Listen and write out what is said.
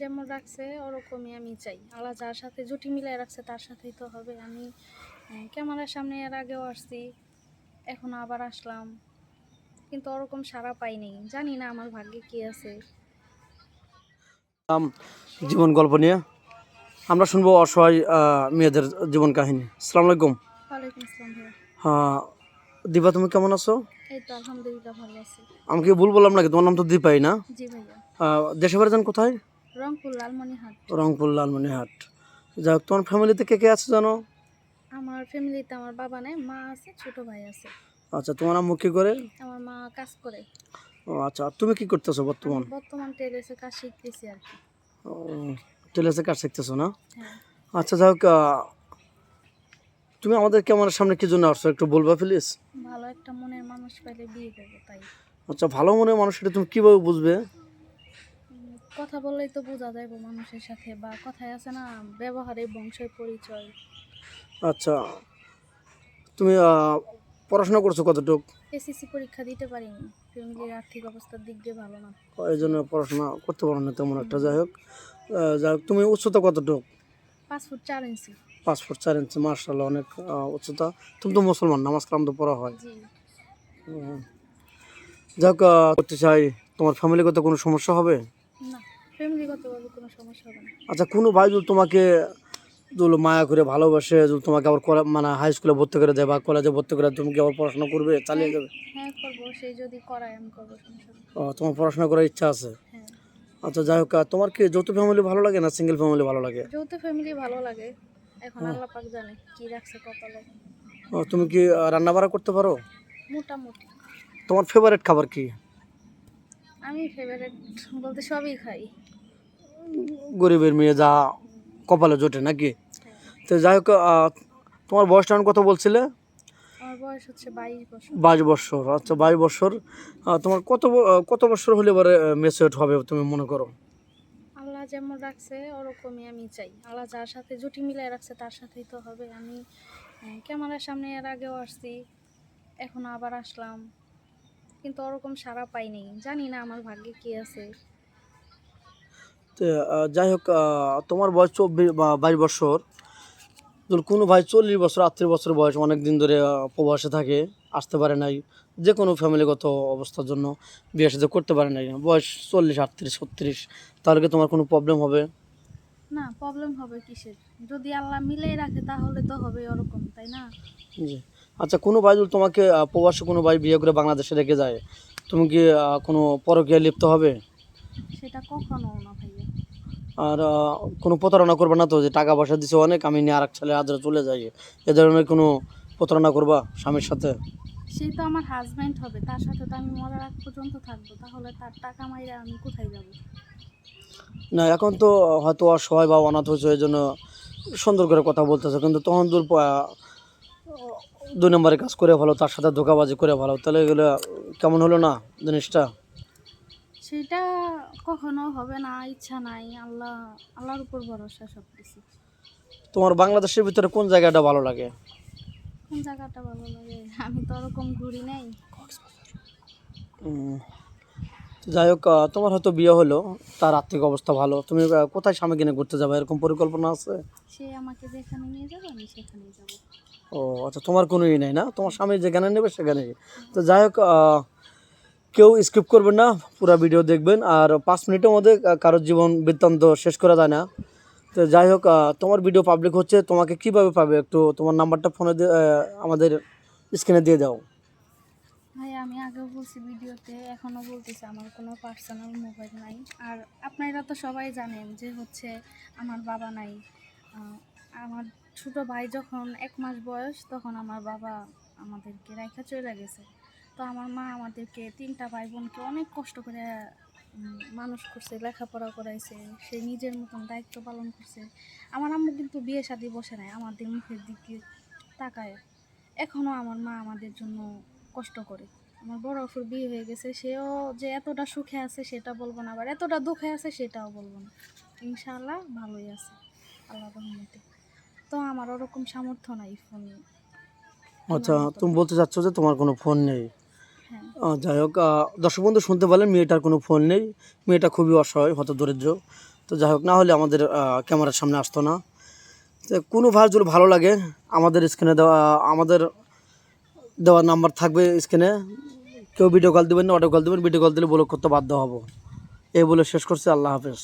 যেমন রাখছে ওরকমই আমি চাই। আল্লাহ যার সাথে জুটি মিলাই রাখছে তার সাথেই তো হবে। আমি ক্যামেরার সামনে এর আগেও আসছি এখন আবার আসলাম। কিন্তু ওরকম সারা পাইনি জানি না আমার ভাগ্যে কি আছে। জীবন গল্প নিয়ে আমরা শুনব অসহায় মেয়েদের জীবন কাহিনী। সালাম আলাইকুম। হ্যাঁ দিবা তুমি কেমন আছো? আমি কি ভুল বললাম নাকি? তোমার নাম তো দীপাই না? দেশে বাড়ি যান কোথায়? রংপুর লালমনিহাট রংপুর যাই হোক তোমার ফ্যামিলিতে কে কে আছে জানো? আমার ফ্যামিলিতে আমার বাবা নেই মা আছে ছোট ভাই আছে। আচ্ছা তোমার আম্মু কি করে? আমার মা কাজ করে। ও আচ্ছা তুমি কি করতেছো বর্তমান? বর্তমান টেরেসে কাজ শিখতেছি আর কি। ও টেলেসে কাজ শিখতেছো না? হ্যাঁ। আচ্ছা যাই হোক তুমি আমাদের ক্যামেরার সামনে কি জন্য আসছো একটু বলবা প্লিজ ভালো একটা মনের মানুষ পেলে বিয়ে করব তাই। আচ্ছা ভালো মনের মানুষ এটা তুমি কীভাবে বুঝবে? কথা বললেই তো বোঝা যায় মানুষের সাথে বা কথায় আছে না ব্যবহারে বংশের পরিচয়। আচ্ছা তুমি পড়াশোনা করছ কতটুক? এসএসসি পরীক্ষা দিতে পারিনি। ফ্যামিলির আর্থিক অবস্থার দিক দিয়ে ভালো না। এই জন্য পড়াশোনা করতে পারো না তেমন একটা যাই হোক। যাই হোক তুমি উচ্চতা কতটুক? পাঁচ ফুট চার ইঞ্চি। পাঁচ ফুট চার ইঞ্চি মার্শাল্লাহ অনেক উচ্চতা। তুমি তো মুসলমান নামাজ কালাম তো পড়া হয়। যাই হোক করতে চাই। তোমার ফ্যামিলিগত কোনো সমস্যা হবে? ফ্যামিলিগতভাবে কোনো সমস্যা হবে না। আচ্ছা কোনো ভাই যদি তোমাকে যদি মায়া করে ভালোবাসে যদি তোমাকে আবার মানে হাই স্কুলে ভর্তি করে দেয় বা কলেজে ভর্তি করে তুমি কি আবার পড়াশোনা করবে চালিয়ে যাবে? হ্যাঁ করব। সেই যদি করায় আমি করব ও, তোমার পড়াশোনা করার ইচ্ছা আছে? হ্যাঁ। আচ্ছা যাই হোক তোমার কি যৌথ ফ্যামিলি ভালো লাগে না সিঙ্গেল ফ্যামিলি ভালো লাগে? যৌথ ফ্যামিলি ভালো লাগে। এখন আল্লাহ পাক জানে কি রাখছে কপালে ও, তুমি কি রান্না বাড়া করতে পারো? মোটামুটি। তোমার ফেভারিট খাবার কি? আমি ফেভারিট বলতে সবই খাই। গরিবের মেয়ে যা কপালে জোটে নাকি? তো যাই হোক তোমার বয়সটা আমি কত বলছিলে? আমার বয়স হচ্ছে বাইশ বছর। আচ্ছা বাইশ বছর। তোমার কত কত বছর হলে এবারে মেসেট হবে তুমি মনে করো? আল্লাহ যেমন রাখছে ওরকমই আমি চাই। আল্লাহ যার সাথে জুটি মিলাই রাখছে তার সাথেই তো হবে। আমি ক্যামেরার সামনে এর আগেও আসছি এখন আবার আসলাম। কিন্তু ওরকম সারা পাইনি জানি না আমার ভাগ্যে কি আছে। যাই হোক তোমার বয়স চব্বিশ বাইশ বছর। কোনো ভাই চল্লিশ বছর, আটত্রিশ বছর বয়স অনেক দিন ধরে প্রবাসে থাকে, আসতে পারে নাই। যে কোনো ফ্যামিলিগত অবস্থার জন্য বিয়ে সাথে করতে পারে নাই। বয়স চল্লিশ, আটত্রিশ, ছত্রিশ, তাহলে তোমার কোনো প্রবলেম হবে? না প্রবলেম হবে কিসের? যদি আল্লাহ মিলেই রাখে তাহলে তো হবে ওরকম তাই না? জি। আচ্ছা কোনো ভাই যদি তোমাকে প্রবাসে কোনো ভাই বিয়ে করে বাংলাদেশে রেখে যায়? তুমি কি কোনো পরকীয়া লিপ্ত হবে? সেটা কখনো না ভাইয়া। আর কোনো প্রতারণা করবে না তো? যে টাকা পয়সা দিছে অনেক আমি নিয়ে আর এক ছেলে আদরে চলে যাই। এ ধরনের কোনো প্রতারণা করবা স্বামীর সাথে? সে তো আমার হাজব্যান্ড হবে তার সাথে তো আমি মরার আগ পর্যন্ত থাকব তাহলে তার টাকা মাইরা আমি কোথায় যাব? না এখন তো হয়তো অসহায় বা অনাথ হয়েছে এই জন্য সুন্দর করে কথা বলতেছে কিন্তু তখন দূর দুই নম্বরে কাজ করে ভালো তার সাথে ধোকাবাজি করে ভালো তাহলে এগুলো কেমন হলো না জিনিসটা? সেটা কখনো হবে না ইচ্ছা নাই আল্লাহ আল্লাহর উপর ভরসা সব কিছু তোমার বাংলাদেশের ভিতরে কোন জায়গাটা ভালো লাগে? কোন জায়গাটা ভালো লাগে? আমি তো ওরকম ঘুরি নাই। যাই হোক তোমার হয়তো বিয়ে হলো তার আর্থিক অবস্থা ভালো। তুমি কোথায় স্বামী কিনে ঘুরতে যাবে? এরকম পরিকল্পনা আছে? সে আমাকে যেখানে নিয়ে যাবে আমি সেখানেই যাব। ও আচ্ছা তোমার কোনো ই নেই না? তোমার স্বামী যেখানে নেবে সেখানে তো যাই হোক কেউ স্কিপ করবেন না পুরো ভিডিও দেখবেন। আর পাঁচ মিনিটের মধ্যে কারোর জীবন বৃত্তান্ত শেষ করা যায় না। তো যাই হোক তোমার ভিডিও পাবলিক হচ্ছে তোমাকে কীভাবে পাবে একটু তোমার নাম্বারটা ফোনে আমাদের স্ক্রিনে দিয়ে দাও। ভাই, আমি আগেও বলছি ভিডিওতে, এখনও বলতেছি, আমার কোনো পার্সোনাল মোবাইল নাই। আর আপনারা তো সবাই জানেন যে হচ্ছে আমার বাবা নাই। আমার ছোট ভাই যখন এক মাস বয়স, তখন আমার বাবা আমাদেরকে রেখা চলে গেছে। তো আমার মা আমাদেরকে তিনটা ভাই বোনকে অনেক কষ্ট করে মানুষ করছে, লেখাপড়া করাইছে, সে নিজের মতন দায়িত্ব পালন করছে। আমার আম্মু কিন্তু বিয়ে শাদি বসে নাই, আমাদের মুখের দিকে তাকায়। এখনও আমার মা আমাদের জন্য কষ্ট করে। আমার বড় অফুর বিয়ে হয়ে গেছে সেও যে এতটা সুখে আছে সেটা বলব না আবার এতটা দুঃখে আছে সেটাও বলব না। ইনশাআল্লাহ ভালোই আছে আল্লাহ রহমতে। তো আমার ওরকম সামর্থ্য নাই ফোন আচ্ছা তুমি বলতে চাচ্ছ যে তোমার কোনো ফোন নেই? হ্যাঁ। যাই হোক দর্শক বন্ধু শুনতে পারলেন মেয়েটার কোনো ফোন নেই। মেয়েটা খুবই অসহায় হত দরিদ্র। তো যাই হোক না হলে আমাদের ক্যামেরার সামনে আসতো না। তো কোনো ভাই যদি ভালো লাগে আমাদের স্ক্রিনে দেওয়া আমাদের দেওয়া নাম্বার থাকবে স্ক্রিনে। কেউ ভিডিও কল দেবেন না অডিও কল দেবেন ভিডিও কল দিলে ব্লক করতে বাধ্য হব। এই বলে শেষ করছি, আল্লাহ হাফেজ।